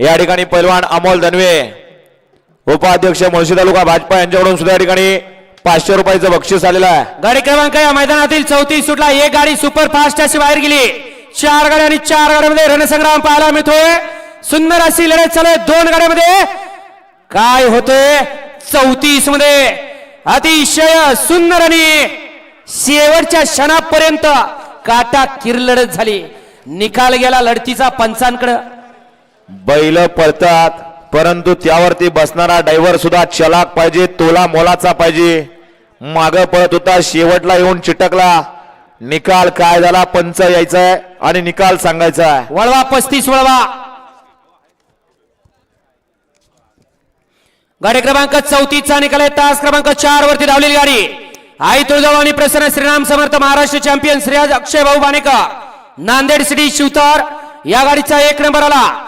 या ठिकाणी पैलवान अमोल धनवे उपाध्यक्ष मुळशी तालुका भाजपा यांच्याकडून सुद्धा या ठिकाणी पाचशे रुपयाचं बक्षीस आलेलं आहे. गाडी क्रमांक या मैदानातील चौतीस सुटला. एक गाडी सुपर फास्ट अशी बाहेर गेली. चार गाड्या आणि चार गाड्यामध्ये रणसंग्राम पाहायला मिळतोय. सुंदर अशी लढत चालू दोन गाड्यामध्ये काय होते चौतीसमध्ये अतिशय सुंदर आणि शेवटच्या क्षणापर्यंत काटा किर लढत झाली. निकाल गेला लढतीचा पंचांकडं. बैल पळतात परंतु त्यावरती बसणारा ड्रायव्हर सुद्धा चलाक पाहिजे तोला मोलाचा पाहिजे. माग पळत होता शेवटला येऊन चिटकला. निकाल काय झाला? पंच यायचाय आणि निकाल सांगायचा आहे वळवा पस्तीस वळवा. गाडी क्रमांक चौतीसचा निकाल आहे. तास क्रमांक चार वरती धावलेली गाडी. आई तुळजाभवानी आणि प्रसन्न श्रीराम समर्थ महाराष्ट्र चॅम्पियन श्रेयाज अक्षय भाऊ बानेकर नांदेड सिटी शिवतार. या गाडीचा एक नंबर आला.